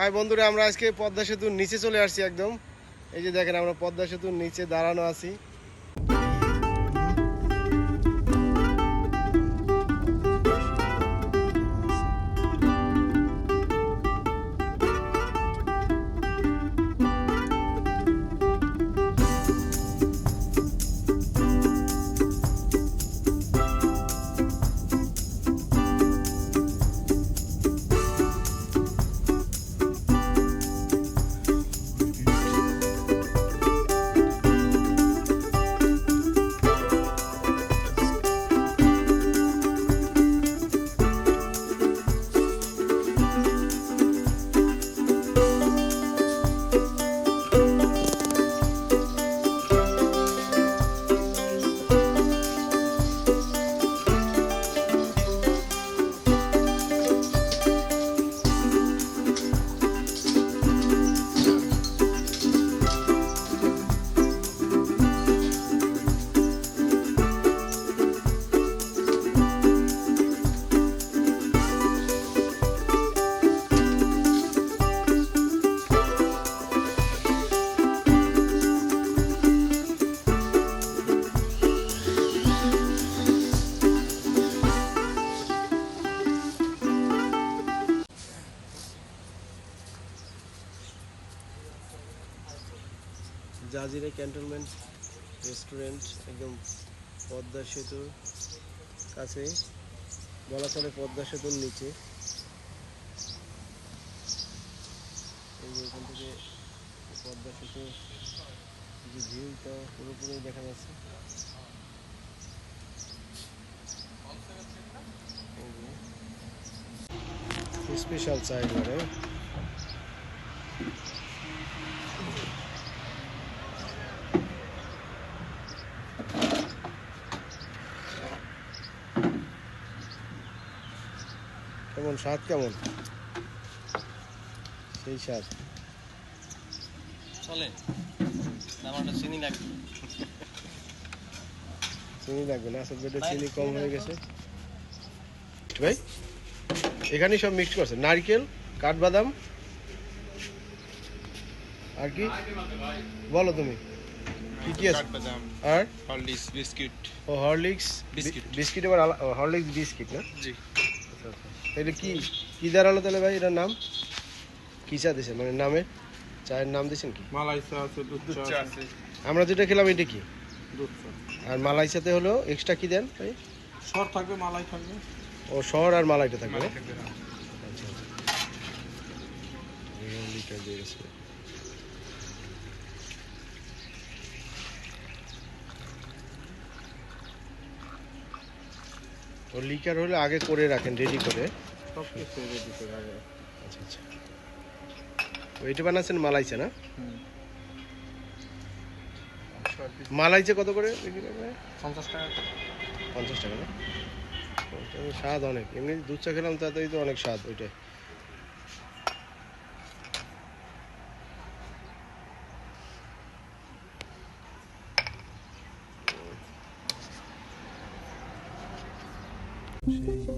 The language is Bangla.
হাই বন্ধুরা, আমরা আজকে পদ্মা সেতুর নিচে চলে আসছি একদম। এই যে দেখেন, আমরা পদ্মা সেতুর নিচে দাঁড়ানো আছি। জাজিরে ক্যান্টনমেন্ট রেস্টুরেন্ট, একদম পদ্মা সেতুর কাছে বলা চলে পদ্মা সেতুর নিচে। এই এখান থেকে পদ্মা সেতু যে ভিউটা পুরোপুরি দেখা যাচ্ছে। স্পেশাল চা এবারে কেমন? স্বাদ কেমন? সেই স্বাদ। চলে। আমারটা চিনি লাগবে। চিনি লাগবে না? আসলে বেটে চিনি কম হয়ে গেছে। ভাই এখানেই সব মিক্সড করছে। নারকেল কাঠবাদাম আর কি? বলো তুমি। কি কি আছে? কাঠবাদাম আর? Horlicks biscuit. ও হরলিক্স বিস্কিট। বিস্কিট এবার হরলিক্স বিস্কিট না? জি। আচ্ছা আচ্ছা তাহলে কি কি দাঁড়াল তাহলে ভাই? এটার নাম? কি চা দিয়েছেন মানে নামে? চায়ের নাম দিছেন কি? মালাই চা আছে দুধ চা আছে। আমরা যেটা খেলাম এটা কি? দুধ চা। আর মালাইসাতে হলো এক্সট্রা কি দেন ভাই? সর থাকবে মালাই থাকবে। ও শহর আর মালাইটা থাকবে। আচ্ছা আচ্ছা। এরকম লিটার দিয়ে ও লিকার হলে আগে করে রাখেন রেডি করে। সব কিছু রেডি করে আগে আচ্ছা আচ্ছা। ওইটা বানাচ্ছেন মালাইচে না? মালাইচে কত করে পঞ্চাশ টাকা পঞ্চাশ টাকা না? স্বাদ অনেক। এমনি দুধ চা খেলাম তাতেই তো অনেক স্বাদ ওইটা şey